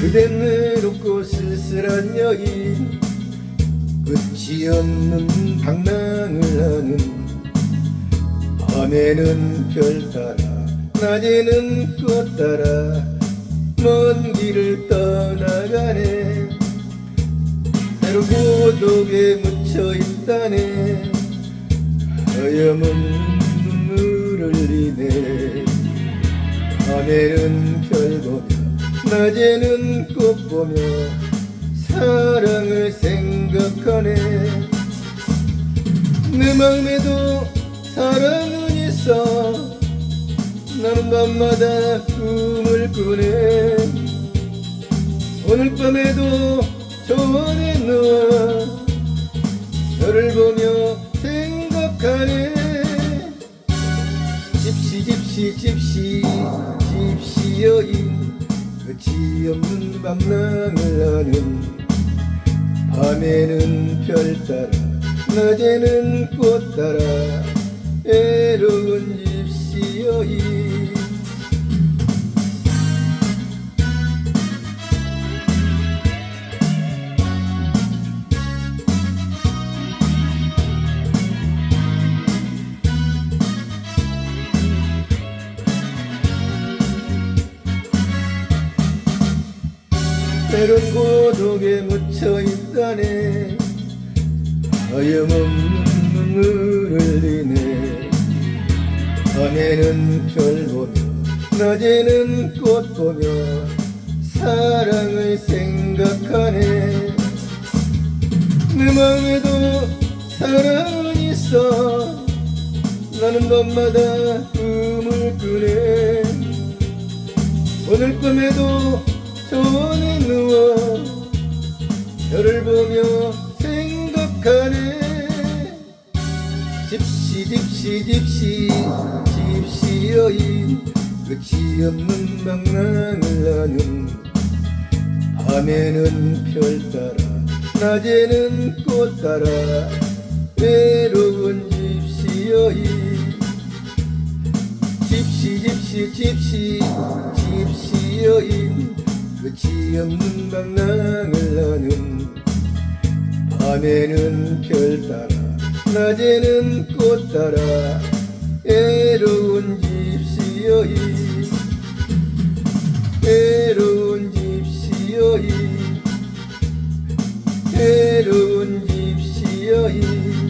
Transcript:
그댄 외롭고 쓸쓸한 여인. 끝이 없는 방랑을 하는 밤에는 별 따라 낮에는 꽃 따라 먼 길을 떠나가네. 때로 고독에 묻혀 있다네. 하염없는 눈물을 흘리네. 밤에는 별 보며 낮에는 꽃 보며 사랑을 생각하네. 내 마음에도 사랑은 있어. 나는 밤마다 꿈을 꾸네. 오늘 밤에도 저원에 누워 별을 보며 생각하네. 집시 집시 집시 집시 여인 끝이 없는 방랑을 하는 밤에는 별 따라 낮에는 꽃 따라 애로운 집시 여인 때론 고독에 묻혀 있다네. 하염없는 눈물을 흘리네. 밤에는 별 보며 낮에는 꽃 보며 사랑을 생각하네. 내 마음에도 사랑은 있어. 나는 밤마다 꿈을 꾸네. 오늘 밤에도 저원에 누워 별을 보며 생각하네. 집시 집시 집시 집시 여인 끝이 없는 방랑을 하는 밤에는 별 따라 낮에는 꽃 따라 외 끝이 없는 방랑을 하는 밤에는 별 따라 낮에는 꽃 따라 애로운 집시 여인 애로운 집시 여인 애로운 집시 여인